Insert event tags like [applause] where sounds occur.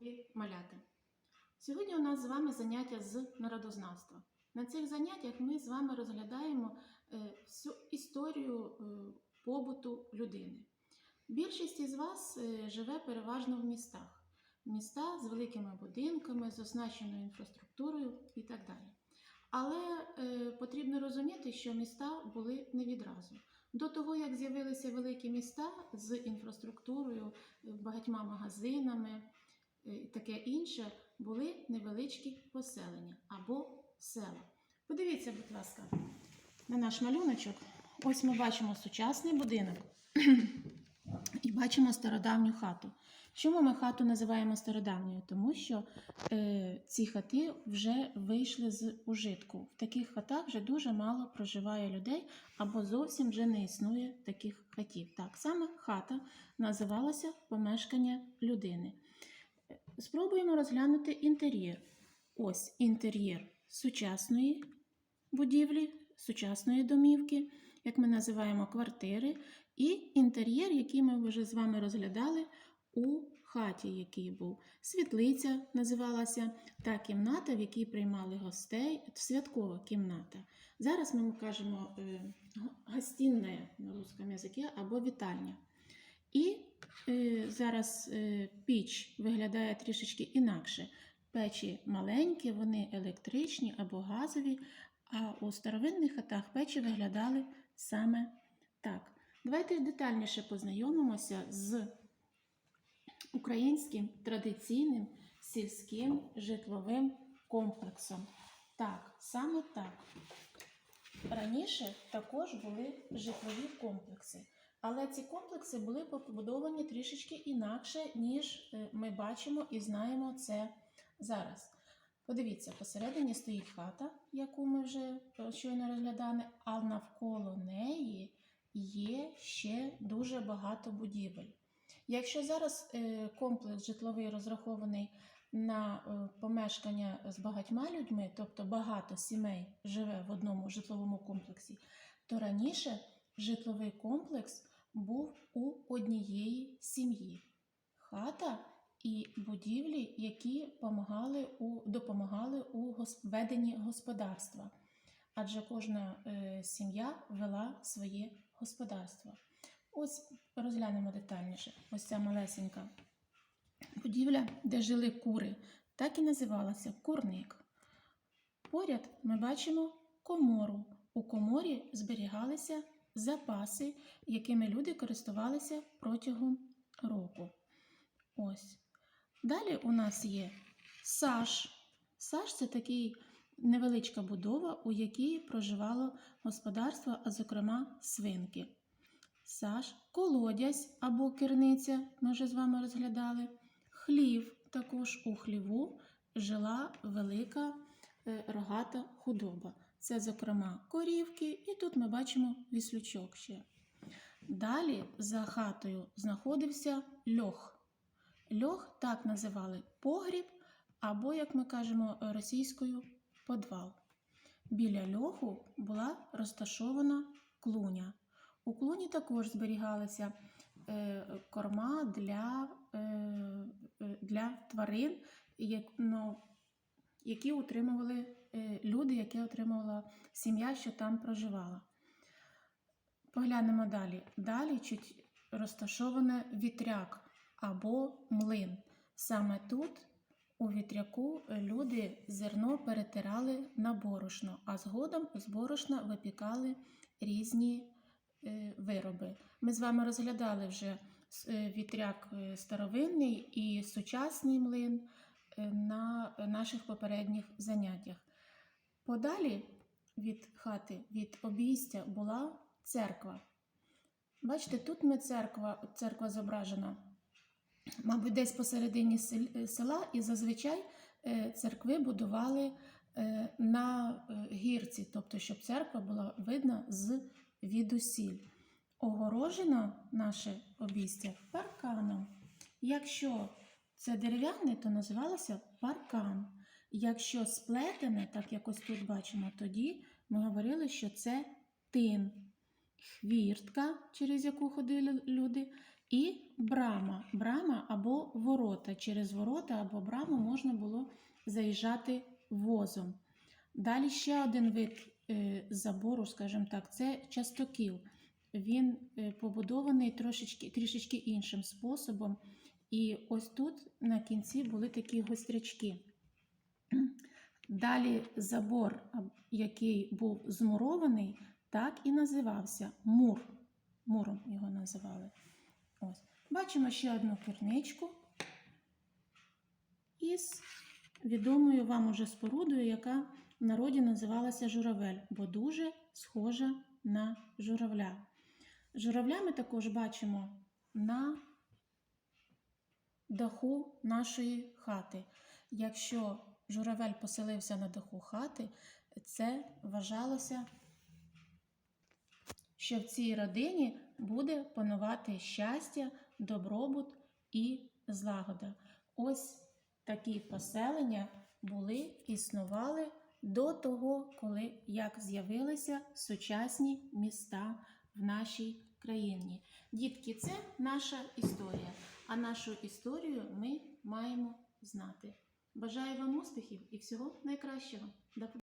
Любі маляти. Сьогодні у нас з вами заняття з народознавства. На цих заняттях ми з вами розглядаємо е, всю історію е, побуту людини. Більшість із вас е, живе переважно в містах. Міста з великими будинками, з оснащеною інфраструктурою і так далі. Але потрібно розуміти, що міста були не відразу. До того, як з'явилися великі міста з інфраструктурою, багатьма магазинами таке інше, були невеличкі поселення або села. Подивіться, будь ласка, на наш малюночок. Ось ми бачимо сучасний будинок [clears throat] і бачимо стародавню хату. Чому ми хату називаємо стародавньою? Тому що е, ці хати вже вийшли з ужитку. В таких хатах вже дуже мало проживає людей, або зовсім вже не існує таких хатів. Так, саме хата називалася помешкання людини. Спробуємо розглянути інтер'єр. Ось інтер'єр сучасної будівлі, сучасної домівки, як ми називаємо квартири, і інтер'єр, який ми вже з вами розглядали у хаті, який був. Світлиця називалася та кімната, в якій приймали гостей, святкова кімната. Зараз ми кажемо е, гостинна на русском язикі або вітальня. І зараз е, піч виглядає трішечки інакше. Печі маленькі, вони електричні або газові, а у старовинних хатах печі виглядали саме так. Давайте детальніше познайомимося з українським традиційним сільським житловим комплексом. Так, саме так. Раніше також були житлові комплекси, але ці комплекси були побудовані трішечки інакше, ніж е, ми бачимо і знаємо це зараз. Подивіться, посередині стоїть хата, яку ми вже е, щойно розглядали, а навколо неї є ще дуже багато будівель. Якщо зараз е, комплекс житловий розрахований на помешкання з багатьма людьми, тобто багато сімей живе в одному житловому комплексі, то раніше житловий комплекс був у однієї сім'ї. Хата і будівлі, які помагали у, допомагали у веденні господарства. Адже кожна е, сім'я вела своє господарство. Ось розглянемо детальніше. Ось ця малесенька будівля, де жили кури, так і називалася курник. Поряд ми бачимо комору. У коморі зберігалися запаси, якими люди користувалися протягом року. Ось. Далі у нас є саж. Саж це такий невеличка будова, у якій проживало господарство, а зокрема свинки. Саж, колодязь або керниця, ми вже з вами розглядали. Хлів також у хліву жила велика е, рогата худоба. Це, зокрема, корівки, і тут ми бачимо віслючок ще. Далі за хатою знаходився льох. Льох так називали погріб, або, як ми кажемо російською, подвал. Біля льоху була розташована клуня. У клуні також зберігалися е, корма для, е, е, для тварин, як, ну, які утримували е, люди, які отримувала сім'я, що там проживала. Поглянемо далі. Далі чуть розташоване вітряк або млин. Саме тут, у вітряку, люди зерно перетирали на борошно, а згодом з борошна випікали різні е, вироби. Ми з вами розглядали вже е, вітряк старовинний і сучасний млин на наших попередніх заняттях. Подалі від хати, від обійстя була церква. Бачите, тут ми церква, церква зображена, мабуть, десь посередині села, і зазвичай е, церкви будували е, на е, гірці, тобто, щоб церква була видна з відусіль. Огорожено наше обійстя парканом. Якщо це дерев'яне, то називалося паркан. Якщо сплетене, так як ось тут бачимо, тоді ми говорили, що це тин, хвіртка, через яку ходили люди, І брама. Брама або ворота. Через ворота або браму можна було заїжджати возом. Далі ще один вид е, забору, скажімо так, це частокіл. Він е, побудований трошечки, трішечки іншим способом. І ось тут на кінці були такі гострячки. Далі забор, який був змурований, так і називався мур. Муром його називали. Ось. Бачимо ще одну керничку із відомою вам уже спорудою, яка в народі називалася журавель, бо дуже схожа на журавля. Журавля ми також бачимо на даху нашої хати. Якщо журавель поселився на даху хати, це вважалося, що в цій родині буде панувати щастя, добробут і злагода. Ось такі поселення були, існували до того, коли як з'явилися сучасні міста в нашій країні. Дітки, це наша історія. А нашу історію ми маємо знати. Бажаю вам успіхів і всього найкращого.